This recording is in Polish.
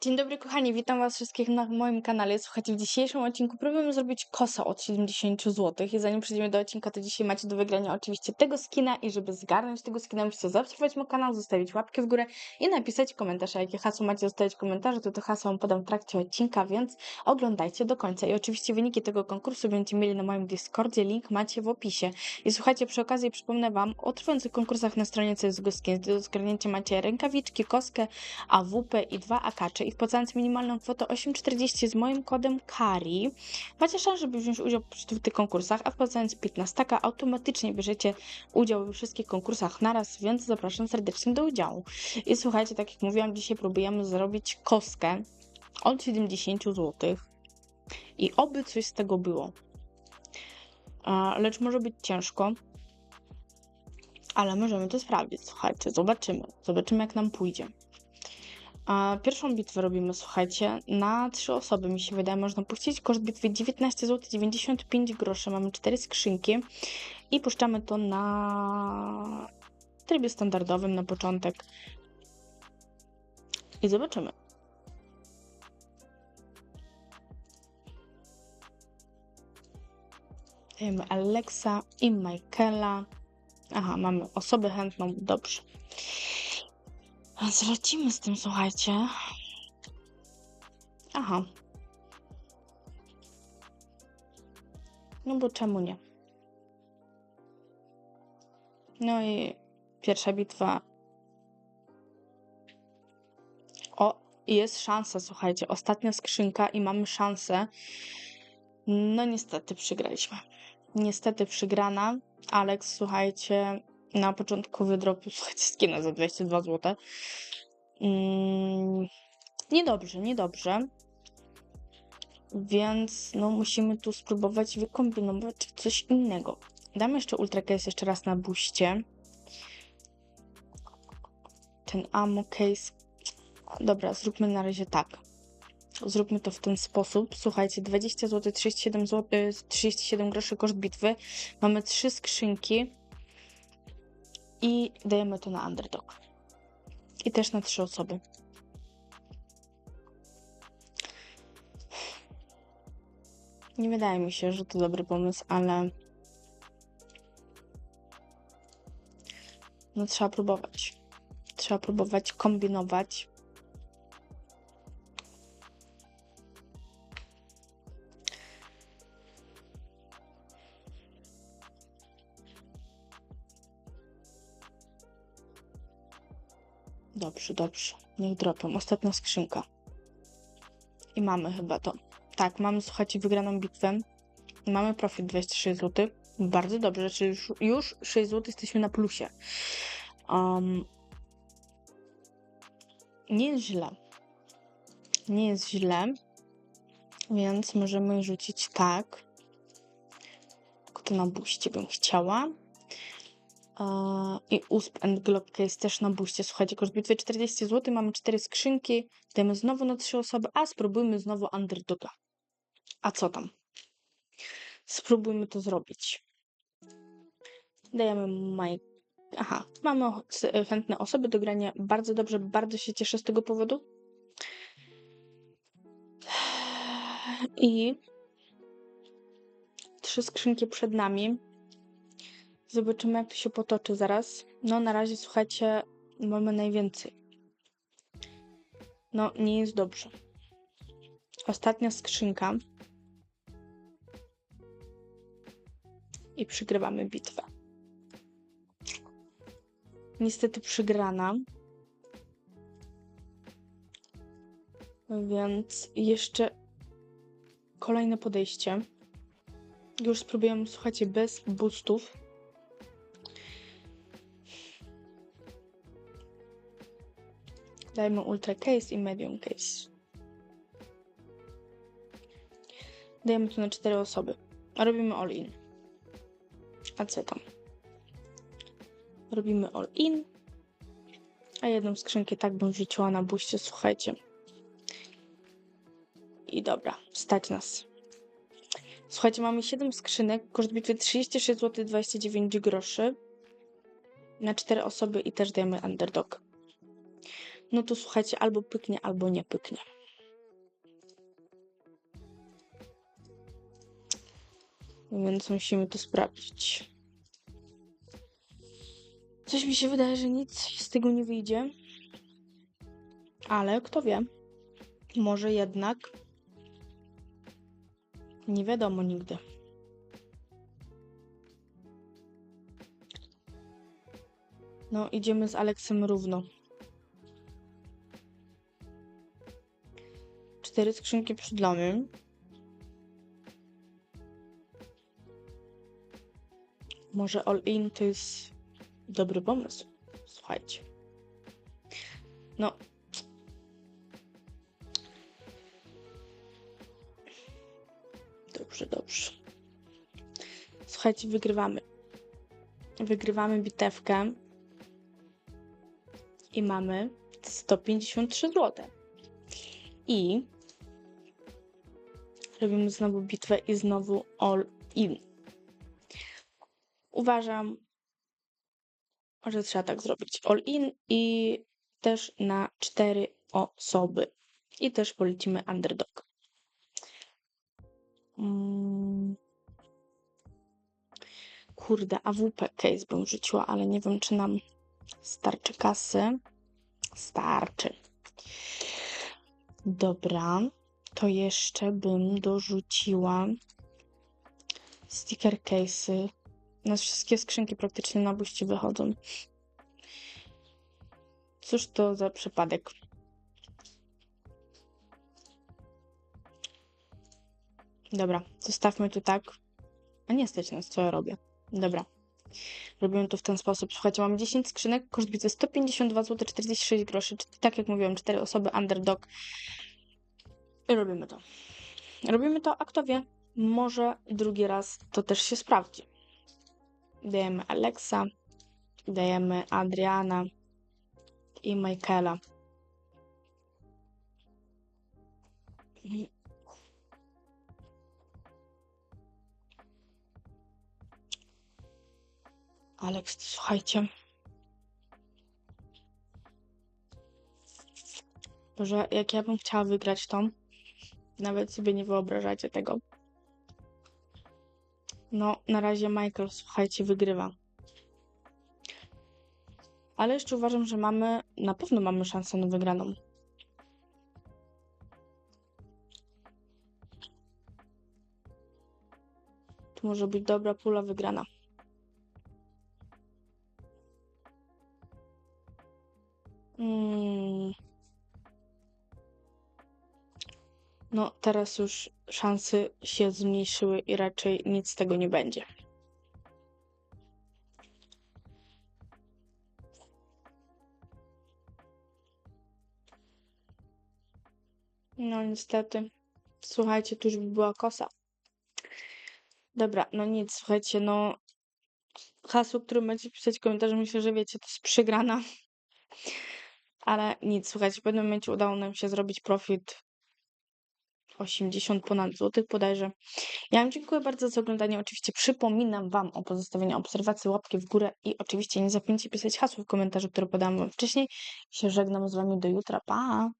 Dzień dobry kochani, witam was wszystkich na moim kanale. Słuchajcie, w dzisiejszym odcinku próbujemy zrobić kosę od 70 zł. I zanim przejdziemy do odcinka, to dzisiaj macie do wygrania oczywiście tego skina i żeby zgarnąć tego skina, musicie zasubskrybować mój kanał, zostawić łapkę w górę i napisać komentarz. A jakie hasło macie zostawić w komentarzu, to to hasło wam podam w trakcie odcinka, więc oglądajcie do końca. I oczywiście wyniki tego konkursu będziecie mieli na moim Discordzie, link macie w opisie. I słuchajcie, przy okazji przypomnę wam o trwających konkursach na stronie CSGO Skins. Do zgarnięcia macie rękawiczki, koskę, AWP i dwa akacze i wpłacając minimalną kwotę 8,40 z moim kodem KARI macie szansę, żeby wziąć udział w tych konkursach, a wpłacając 15 taka automatycznie bierzecie udział we wszystkich konkursach naraz, więc zapraszam serdecznie do udziału. I słuchajcie, tak jak mówiłam, dzisiaj próbujemy zrobić kostkę od 70 zł i oby coś z tego było. Lecz może być ciężko, ale możemy to sprawdzić. Słuchajcie, zobaczymy. Zobaczymy, jak nam pójdzie. A pierwszą bitwę robimy, słuchajcie, na trzy osoby, mi się wydaje, można puścić. Koszt bitwy 19 zł 95 groszy. Mamy cztery skrzynki i puszczamy to na trybie standardowym na początek. I zobaczymy. Dajemy Alexa i Michaela. Aha, mamy osobę chętną, dobrze. Więc z tym, słuchajcie. Aha. No bo czemu nie? No i pierwsza bitwa. O, jest szansa, słuchajcie. Ostatnia skrzynka i mamy szansę. No niestety przegraliśmy. Niestety przegrana. Alex, słuchajcie, na początku wydropił, słuchajcie, skina za 22 zł. Mm, niedobrze, niedobrze. Więc no musimy tu spróbować wykombinować coś innego. Damy jeszcze Ultra Case jeszcze raz na buście. Ten ammo case. Dobra, zróbmy na razie tak. Zróbmy to w ten sposób. Słuchajcie, 20 zł, 37 zł, 37 groszy koszt bitwy. Mamy trzy skrzynki i dajemy to na underdog. I też na trzy osoby. Nie wydaje mi się, że to dobry pomysł, ale no trzeba próbować. Trzeba próbować kombinować. Dobrze, dobrze. Niech dropią. Ostatnia skrzynka. I mamy chyba to. Tak, mamy, słuchajcie, wygraną bitwę. Mamy profit 26 zł. Bardzo dobrze, czyli już, już 6 zł jesteśmy na plusie. Um, nie jest źle. Nie jest źle. Więc możemy rzucić tak. Tylko to na buście bym chciała. I USP and Case też na buście. Słuchajcie, koszt bitwy 40 zł, mamy 4 skrzynki, dajemy znowu na 3 osoby, a spróbujmy znowu underdoga. A co tam? Spróbujmy to zrobić. Dajemy Mike. Aha, mamy chętne osoby do grania. Bardzo dobrze, bardzo się cieszę z tego powodu. I trzy skrzynki przed nami. Zobaczymy, jak to się potoczy zaraz. No, na razie, słuchajcie, mamy najwięcej. No, nie jest dobrze. Ostatnia skrzynka. I przygrywamy bitwę. Niestety przygrana. Więc jeszcze kolejne podejście. Już spróbujemy, słuchajcie, bez boostów. Dajmy Ultra Case i Medium Case. Dajemy tu na cztery osoby. Robimy all in. A co tam? Robimy all in. A jedną skrzynkę tak bym rzuciła na buście, słuchajcie. I dobra, stać nas. Słuchajcie, mamy 7 skrzynek, koszt bitwy 36 zł 29 groszy na 4 osoby i też dajemy underdog. No to słuchajcie, albo pyknie, albo nie pyknie. Więc musimy to sprawdzić. Coś mi się wydaje, że nic z tego nie wyjdzie. Ale kto wie? Może jednak. Nie wiadomo nigdy. No, idziemy z Aleksem równo. Cztery skrzynki przed domem. Może all in to jest dobry pomysł. Słuchajcie. No. Dobrze, dobrze. Słuchajcie, wygrywamy. Wygrywamy bitewkę. I mamy 153 zł. I robimy znowu bitwę i znowu all in. Uważam, że trzeba tak zrobić. All in i też na cztery osoby. I też polecimy underdog. Mm. Kurde, AWP case bym rzuciła, ale nie wiem, czy nam starczy kasy. Starczy. Dobra, to jeszcze bym dorzuciła sticker case'y. Nas wszystkie skrzynki praktycznie na buści wychodzą. Cóż to za przypadek? Dobra, zostawmy to tak. A nie stać nas, co ja robię. Dobra. Robimy to w ten sposób. Słuchajcie, mamy 10 skrzynek, koszt bitwy 152 zł 46 groszy. Tak jak mówiłam, 4 osoby, underdog. Robimy to. Robimy to, a kto wie, może drugi raz to też się sprawdzi. Dajemy Alexa, dajemy Adriana i Michaela. Aleks, słuchajcie. Boże, jak ja bym chciała wygrać tą, nawet sobie nie wyobrażacie tego. No, na razie Michael, słuchajcie, wygrywa. Ale jeszcze uważam, że mamy, na pewno mamy szansę na wygraną. Tu może być dobra pula wygrana. Mm. No, teraz już szanse się zmniejszyły i raczej nic z tego nie będzie. No, niestety. Słuchajcie, tu już by była kosa. Dobra, no nic, słuchajcie, no hasło, które macie pisać w komentarzu, myślę, że wiecie, to jest przegrana. Ale nic, słuchajcie, w pewnym momencie udało nam się zrobić profit 80 ponad złotych bodajże. Ja Wam dziękuję bardzo za oglądanie. Oczywiście przypominam Wam o pozostawieniu obserwacji, łapki w górę i oczywiście nie zapomnijcie pisać hasło w komentarzu, które podałam Wam wcześniej. I się żegnam z Wami do jutra. Pa!